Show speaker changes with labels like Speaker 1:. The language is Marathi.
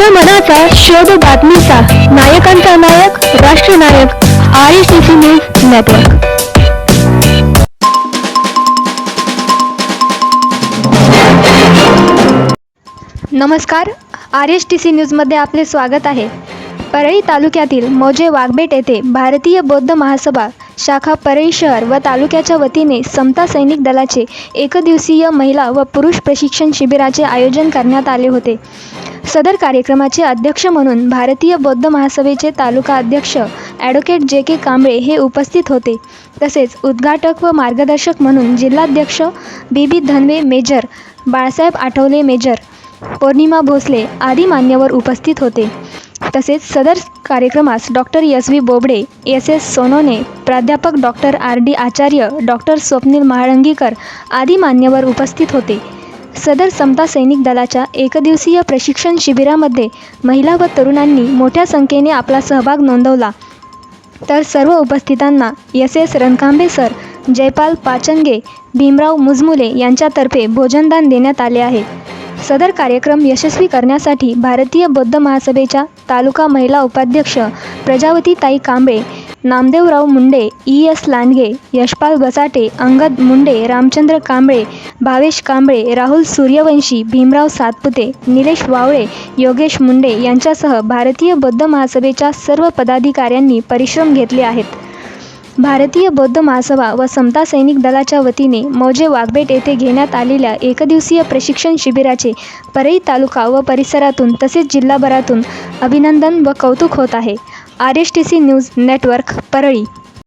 Speaker 1: जनमनाचा शोध बातमीचा. नायकांचा नायक राष्ट्रनायक R S T C news network. नमस्कार. आर एस टी सी न्यूजमध्ये आपले स्वागत आहे. परळी तालुक्यातील मौजे वाघबेट येथे भारतीय बौद्ध महासभा शाखा परळी शहर व तालुक्याच्या वतीने समता सैनिक दलाचे एकदिवसीय महिला व पुरुष प्रशिक्षण शिबिराचे आयोजन करण्यात आले होते. सदर कार्यक्रमाचे अध्यक्ष म्हणून भारतीय बौद्ध महासभेचे तालुका अध्यक्ष ॲडव्होकेट जे के कांबळे हे उपस्थित होते. तसेच उद्घाटक व मार्गदर्शक म्हणून जिल्हाध्यक्ष B B Dhanve major Balasaheb Athawale major Pournima Bhosale आदी मान्यवर उपस्थित होते. तसेच सदर कार्यक्रमास doctor S V Bobde S S Sonone प्राध्यापक doctor R D Acharya doctor Swapnil Mahalangikar आदी मान्यवर उपस्थित होते. सदर समता सैनिक दलाच्या एकदिवसीय प्रशिक्षण शिबिरामध्ये महिला व तरुणांनी मोठ्या संख्येने आपला सहभाग नोंदवला. तर सर्व उपस्थितांना S S Rankambe sir Jaypal Pachange Bhimrao Mujmule यांच्यातर्फे भोजनदान देण्यात आले आहे. सदर कार्यक्रम यशस्वी करण्यासाठी भारतीय बौद्ध महासभेच्या तालुका महिला उपाध्यक्ष प्रजावती ताई कांबळे नामदेवराव मुंडे ई एस लांडगे यशपाल बसाटे अंगद मुंडे रामचंद्र कांबळे भावेश कांबळे राहुल सूर्यवंशी भीमराव सातपुते निलेश वावळे योगेश मुंडे यांच्यासह भारतीय बौद्ध महासभेच्या सर्व पदाधिकाऱ्यांनी परिश्रम घेतले आहेत. भारतीय बौद्ध महासभा व समता सैनिक दलाच्या वतीने मौजे वाघबेट येथे घेण्यात आलेल्या एकदिवसीय प्रशिक्षण शिबिराचे परळी तालुका व परिसरातून तसेच जिल्हाभरातून अभिनंदन व कौतुक होत आहे. R S T C news network Parli.